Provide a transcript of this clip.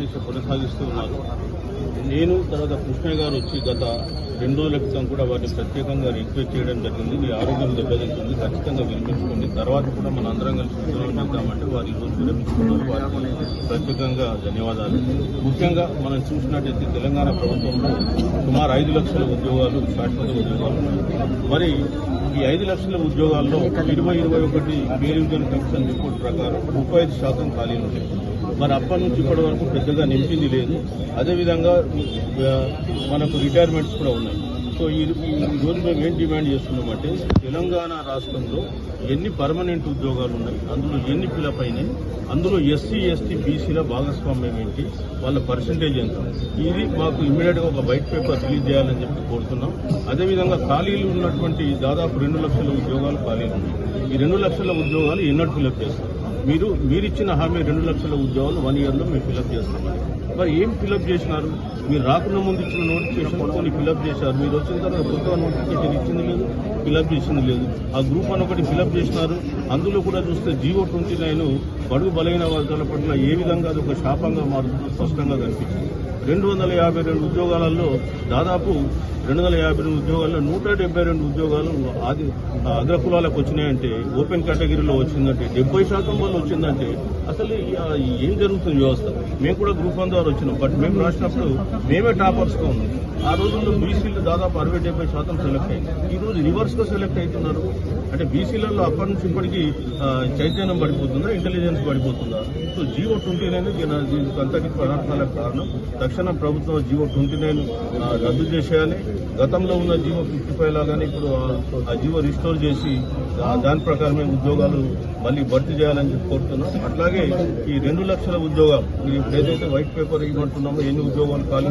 దీక్ష కొనసాగిస్తూ ఉన్నారు. నేను తర్వాత కృష్ణ గారు వచ్చి గత రెండు రోజుల క్రితం కూడా వారిని ప్రత్యేకంగా రిక్వెస్ట్ చేయడం జరిగింది. మీ ఆరోగ్యం దెబ్బతింటుంది ఖచ్చితంగా వినిపించుకోండి. తర్వాత కూడా మన అందరం కలిసి ఉద్యోగం చేద్దామంటే వారు ఈరోజు విరమించుకున్నారు వారికి ప్రత్యేకంగా ధన్యవాదాలు. ముఖ్యంగా మనం చూసినట్టయితే తెలంగాణ ప్రభుత్వంలో సుమారు ఐదు లక్షల ఉద్యోగాలు శాశ్వత ఉద్యోగాలు ఉన్నాయి. మరి ఈ ఐదు లక్షల ఉద్యోగాల్లో ఇరవై ఇరవై ఒకటి పేరు కమిషన్ రిపోర్ట్ ప్రకారం ముప్పై ఐదు శాతం ఖాళీలు ఉన్నాయి. మరి అప్పటి నుంచి ఇప్పటి వరకు పెద్దగా నింపింది లేదు. అదేవిధంగా మనకు రిటైర్మెంట్స్ కూడా ఉన్నాయి. సో ఈ రోజు మేము ఏం డిమాండ్ చేస్తున్నామంటే తెలంగాణ రాష్ట్రంలో ఎన్ని పర్మనెంట్ ఉద్యోగాలు ఉన్నాయి అందులో ఎన్ని ఫిలప్ అయినాయి అందులో ఎస్సీ ఎస్టీ బీసీల భాగస్వామ్యం ఏంటి వాళ్ళ పర్సంటేజ్ ఎంత ఇది మాకు ఇమీడియట్గా ఒక వైట్ పేపర్ రిలీజ్ చేయాలని చెప్పి కోరుతున్నాం. అదేవిధంగా ఖాళీలు ఉన్నటువంటి దాదాపు రెండు లక్షల ఉద్యోగాలు ఖాళీలు ఉన్నాయి. ఈ రెండు లక్షల ఉద్యోగాలు ఎన్నట్టు ఫిలప్ చేస్తారు మీరు మీరిచ్చిన హామీ రెండు లక్షల ఉద్యోగాలు వన్ ఇయర్లో మేము ఫిలప్ చేస్తామని మరి ఏం ఫిలప్ చేసినారు? మీరు రాకుండా ముందు ఇచ్చిన నోటిఫికేషన్ కొన్ని ఫిలప్ చేశారు. మీరు వచ్చిన తర్వాత కొత్తగా నోటిఫికేషన్ ఇచ్చింది లేదు ఫిలప్ చేసింది లేదు. ఆ గ్రూప్ అని ఒకటి ఫిలప్ చేసినారు. అందులో కూడా చూస్తే జీవో ట్వంటీ నైన్ బడుగు బలైన వర్గాల పట్ల ఏ విధంగా అది ఒక శాపంగా మారుతుందో స్పష్టంగా కనిపించింది. రెండు వందల యాభై రెండు ఉద్యోగాలలో దాదాపు రెండు వందల యాభై రెండు ఉద్యోగాల్లో నూట డెబ్బై రెండు ఉద్యోగాలు ఆది అగ్రకులాలకు వచ్చినాయంటే ఓపెన్ కేటగిరీలో వచ్చిందంటే డెబ్బై శాతం వల్ల వచ్చిందంటే అసలు ఏం జరుగుతుంది వ్యవస్థ? మేము కూడా గ్రూప్ వన్ ద్వారా వచ్చినాం బట్ మేము రాసినప్పుడు మేమే టాపర్స్గా ఉన్నాం. ఆ రోజుల్లో బీసీలు దాదాపు అరవై డెబ్బై శాతం సెలెక్ట్ అయ్యాయి. ఈ రోజు రివర్స్గా సెలెక్ట్ అవుతున్నారు. అంటే బీసీలలో అప్పటి నుంచి ఇప్పటికీ చైతన్యం పడిపోతుందా ఇంటెలిజెన్స్ పడిపోతుందా? సో జీవో ట్వంటీ నైన్ అంతటి పదార్థాలకు కారణం తక్షణం ప్రభుత్వం జీవో ట్వంటీ నైన్ రద్దు చేసేయాలి. గతంలో ఉన్న జీవో ఫిఫ్టీ ఫైవ్ లాగానే ఇప్పుడు ఆ- జీవో రిస్టోర్ చేసి దాని ప్రకారమే ఉద్యోగాలు మళ్ళీ భర్తీ చేయాలని చెప్పి కోరుతున్నాం. అట్లాగే ఈ రెండు లక్షల ఉద్యోగాలు మీరు ఏదైతే వైట్ పేపర్ ఇవ్వమంటున్నామో ఎన్ని ఉద్యోగాలు ఖాళీ